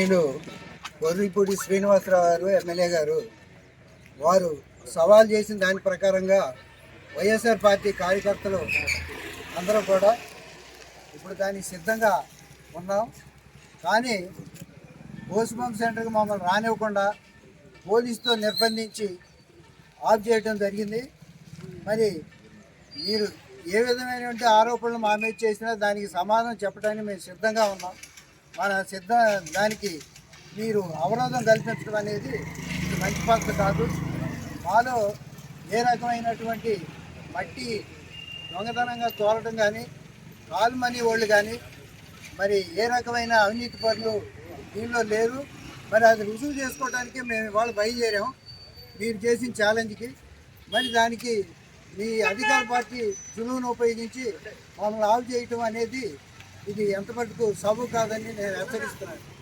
నేను గొర్రెపూడి శ్రీనివాసరావు గారు ఎమ్మెల్యే గారు వారు సవాల్ చేసిన దాని ప్రకారంగా వైఎస్ఆర్ పార్టీ కార్యకర్తలు అందరూ కూడా ఇప్పుడు దానికి సిద్ధంగా ఉన్నాం. కానీ పోస్ట్మార్టం సెంటర్కి మమ్మల్ని రానివ్వకుండా పోలీసుతో నిర్బంధించి ఆఫ్ చేయడం జరిగింది. మరి మీరు ఏ విధమైనటువంటి ఆరోపణలు మా మీద చేసినా దానికి సమాధానం చెప్పడానికి మేము సిద్ధంగా ఉన్నాం. మన సిద్ధ దానికి మీరు అవరోధం కల్పించడం అనేది మంచి పాత్ర కాదు. మాలో ఏ రకమైనటువంటి మట్టి దొంగతనంగా తోలటం కానీ కాలు మనీ వాళ్ళు కానీ మరి ఏ రకమైన అవినీతి పనులు దీనిలో లేరు. మరి అది రుజువు చేసుకోవడానికి మేము ఇవాళ బయలుదేరాం మీరు చేసిన ఛాలెంజ్కి మరి దానికి మీ అధికార పార్టీ చులువును ఉపయోగించి మమ్మల్ని ఆవు చేయటం అనేది ఇది ఎంత మటుకు సబు కాదని నేను హెచ్చరిస్తున్నాను.